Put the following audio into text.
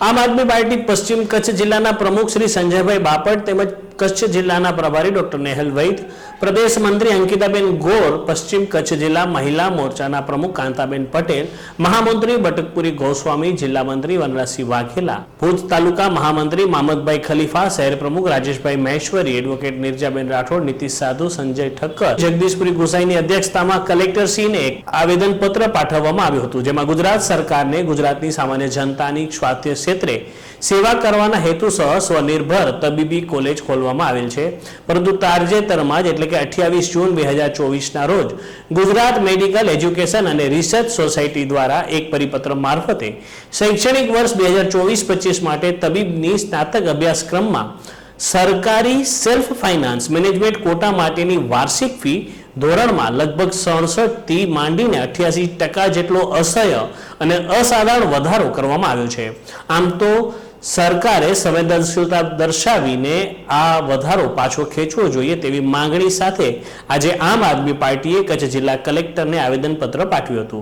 આમ આદમી પાર્ટી પશ્ચિમ કચ્છ જિલ્લાના પ્રમુખ શ્રી સંજયભાઈ બાપટ તેમજ કચ્છ જિલ્લાના પ્રભારી ડોક્ટર નેહલ વૈદ, પ્રદેશ મંત્રી અંકિતાબેન ગોર, પશ્ચિમ કચ્છ જિલ્લા મહિલા મોરચાના પ્રમુખ કાંતાબેન પટેલ, મહામંત્રી બટકપુરી ગોસ્વામી, જિલ્લા મંત્રી વનરાજસિંહ વાઘેલા, ભુજ તાલુકા મહામંત્રી મામદભાઈ ખલીફા, શહેર પ્રમુખ રાજેશભાઈ મહેશ્વરી, એડવોકેટ નિરજાબેન રાઠોડ, નીતિશ સાધુ, સંજય ઠક્કર, જગદીશપુરી ગુસાઈની અધ્યક્ષતામાં કલેક્ટરશ્રીને એક આવેદનપત્ર પાઠવવામાં આવ્યું હતું, જેમાં ગુજરાત સરકારને ગુજરાતની સામાન્ય જનતાની સ્વાસ્થ્ય ક્ષેત્રે સેવા કરવાના હેતુસર સ્વનિર્ભર તબીબી કોલેજ ખોલવામાં આવેલ છે. પરંતુ તાજેતરમાં જ, એટલે કે અઠ્યાવીસ જૂન બે હજાર ચોવીસના રોજ, ગુજરાત મેડિકલ એજ્યુકેશન અને રિસર્ચ સોસાયટી દ્વારા એક પરિપત્ર મારફતે શૈક્ષણિક વર્ષ બે હજાર ચોવીસ પચીસ માટે તબીબની સ્નાતક અભ્યાસક્રમમાં સરકારી સેલ્ફ ફાઇનાન્સ મેનેજમેન્ટ કોટા માટેની વાર્ષિક ફી ધોરણમાં લગભગ સડસઠથી માંડીને અઠ્યાસી ટકા જેટલો અસહ્ય અને અસાધારણ વધારો કરવામાં આવ્યો છે. આમ તો સરકારે સંવેદનશીલતા દર્શાવીને આ વધારો પાછો ખેંચવો જોઈએ તેવી માંગણી સાથે આજે આમ આદમી પાર્ટીએ કચ્છ જિલ્લા કલેક્ટરને આવેદનપત્ર પાઠવ્યું હતું.